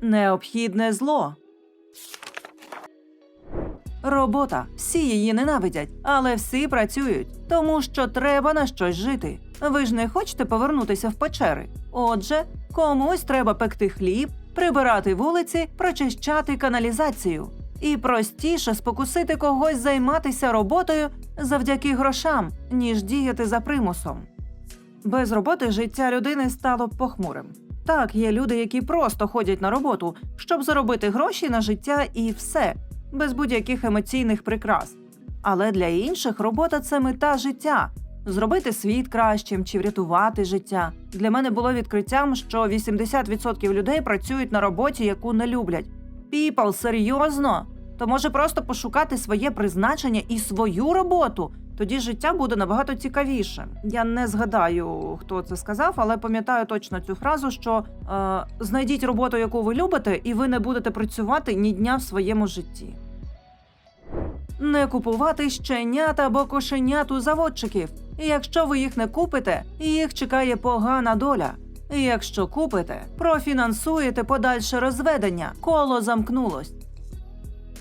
необхідне зло. Робота. Всі її ненавидять, але всі працюють, тому що треба на щось жити. Ви ж не хочете повернутися в печери. Отже, комусь треба пекти хліб, прибирати вулиці, прочищати каналізацію. І простіше спокусити когось займатися роботою завдяки грошам, ніж діяти за примусом. Без роботи життя людини стало похмурим. Так, є люди, які просто ходять на роботу, щоб заробити гроші на життя і все, без будь-яких емоційних прикрас. Але для інших робота це мета життя зробити світ кращим чи врятувати життя. Для мене було відкриттям, що 80% людей працюють на роботі, яку не люблять. Піпал, серйозно? То може просто пошукати своє призначення і свою роботу. Тоді життя буде набагато цікавіше. Я не згадаю, хто це сказав, але пам'ятаю точно цю фразу: що е, знайдіть роботу, яку ви любите, і ви не будете працювати ні дня в своєму житті. Не купувати щенят або кошенят у заводчиків. І якщо ви їх не купите, їх чекає погана доля. І якщо купите, профінансуєте подальше розведення, коло замкнулось.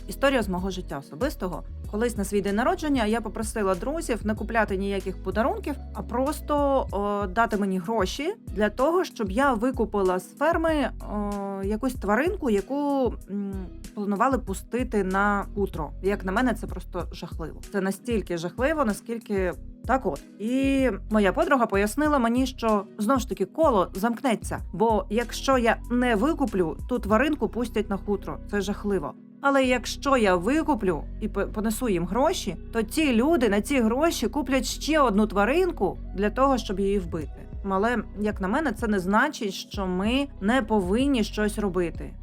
Історія з мого життя особистого. Колись на свій день народження я попросила друзів не купляти ніяких подарунків, а просто о, дати мені гроші для того, щоб я викупила з ферми о, якусь тваринку, яку м, планували пустити на утро. Як на мене, це просто жахливо. Це настільки жахливо, наскільки. Так от, і моя подруга пояснила мені, що знову ж таки коло замкнеться. Бо якщо я не викуплю, ту тваринку пустять на хутро. Це жахливо. Але якщо я викуплю і по- понесу їм гроші, то ті люди на ці гроші куплять ще одну тваринку для того, щоб її вбити. Але як на мене, це не значить, що ми не повинні щось робити.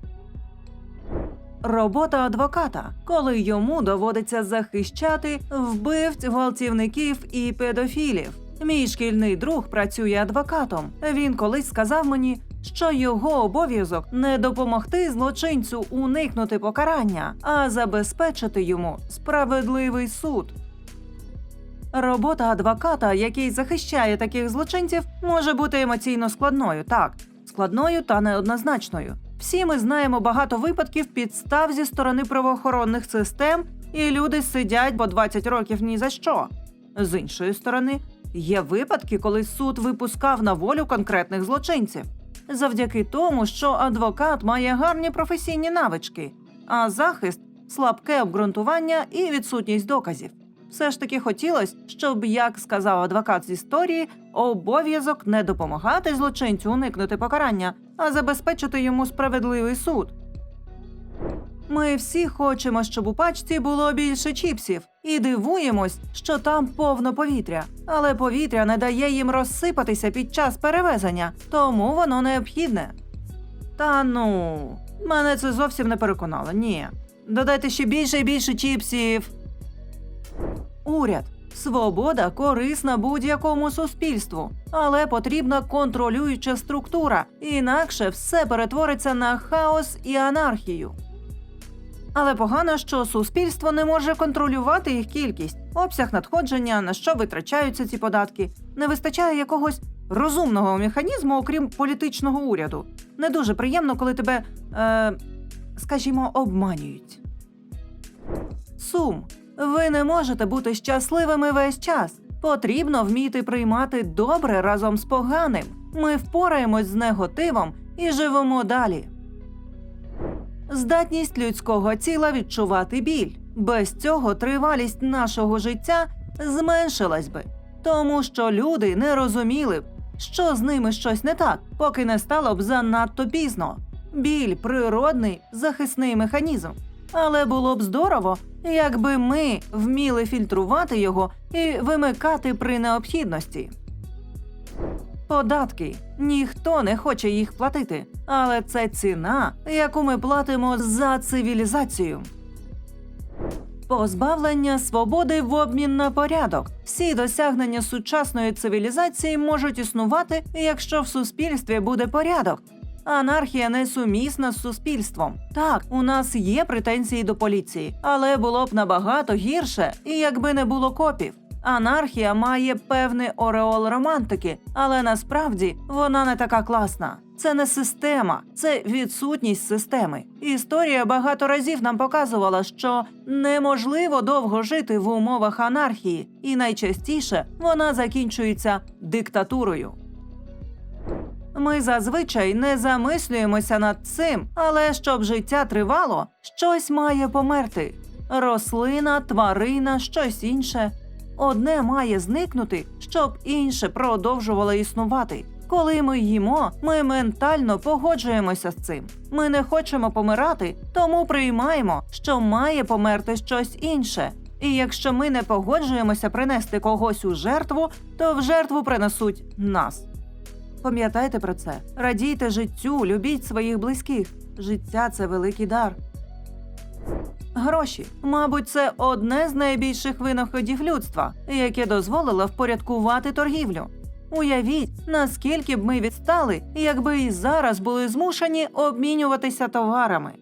Робота адвоката, коли йому доводиться захищати вбивць, гвалтівників і педофілів. Мій шкільний друг працює адвокатом. Він колись сказав мені, що його обов'язок не допомогти злочинцю уникнути покарання, а забезпечити йому справедливий суд. Робота адвоката, який захищає таких злочинців, може бути емоційно складною, так, складною та неоднозначною. Всі ми знаємо багато випадків підстав зі сторони правоохоронних систем, і люди сидять по 20 років ні за що. З іншої сторони, є випадки, коли суд випускав на волю конкретних злочинців, завдяки тому, що адвокат має гарні професійні навички, а захист слабке обґрунтування і відсутність доказів. Все ж таки хотілося, щоб, як сказав адвокат з історії, обов'язок не допомагати злочинцю уникнути покарання, а забезпечити йому справедливий суд. Ми всі хочемо, щоб у пачці було більше чіпсів, і дивуємось, що там повно повітря. Але повітря не дає їм розсипатися під час перевезення, тому воно необхідне. Та ну, мене це зовсім не переконало. Ні. Додайте ще більше і більше чіпсів. Уряд. Свобода корисна будь-якому суспільству, але потрібна контролююча структура, інакше все перетвориться на хаос і анархію. Але погано, що суспільство не може контролювати їх кількість, обсяг надходження, на що витрачаються ці податки. Не вистачає якогось розумного механізму, окрім політичного уряду. Не дуже приємно, коли тебе, е, скажімо, обманюють. Сум. Ви не можете бути щасливими весь час. Потрібно вміти приймати добре разом з поганим. Ми впораємось з негативом і живемо далі. Здатність людського тіла відчувати біль. Без цього тривалість нашого життя зменшилась би, тому що люди не розуміли б, що з ними щось не так, поки не стало б занадто пізно. Біль природний захисний механізм. Але було б здорово, якби ми вміли фільтрувати його і вимикати при необхідності. Податки ніхто не хоче їх платити, але це ціна, яку ми платимо за цивілізацію. Позбавлення свободи в обмін на порядок. Всі досягнення сучасної цивілізації можуть існувати, якщо в суспільстві буде порядок. Анархія несумісна з суспільством. Так, у нас є претензії до поліції, але було б набагато гірше, і якби не було копів. Анархія має певний ореол романтики, але насправді вона не така класна. Це не система, це відсутність системи. Історія багато разів нам показувала, що неможливо довго жити в умовах анархії, і найчастіше вона закінчується диктатурою. Ми зазвичай не замислюємося над цим, але щоб життя тривало, щось має померти. Рослина, тварина, щось інше. Одне має зникнути, щоб інше продовжувало існувати. Коли ми їмо, ми ментально погоджуємося з цим. Ми не хочемо помирати, тому приймаємо, що має померти щось інше. І якщо ми не погоджуємося принести когось у жертву, то в жертву принесуть нас. Пам'ятайте про це. Радійте життю, любіть своїх близьких. Життя це великий дар. Гроші, мабуть, це одне з найбільших винаходів людства, яке дозволило впорядкувати торгівлю. Уявіть, наскільки б ми відстали, якби і зараз були змушені обмінюватися товарами.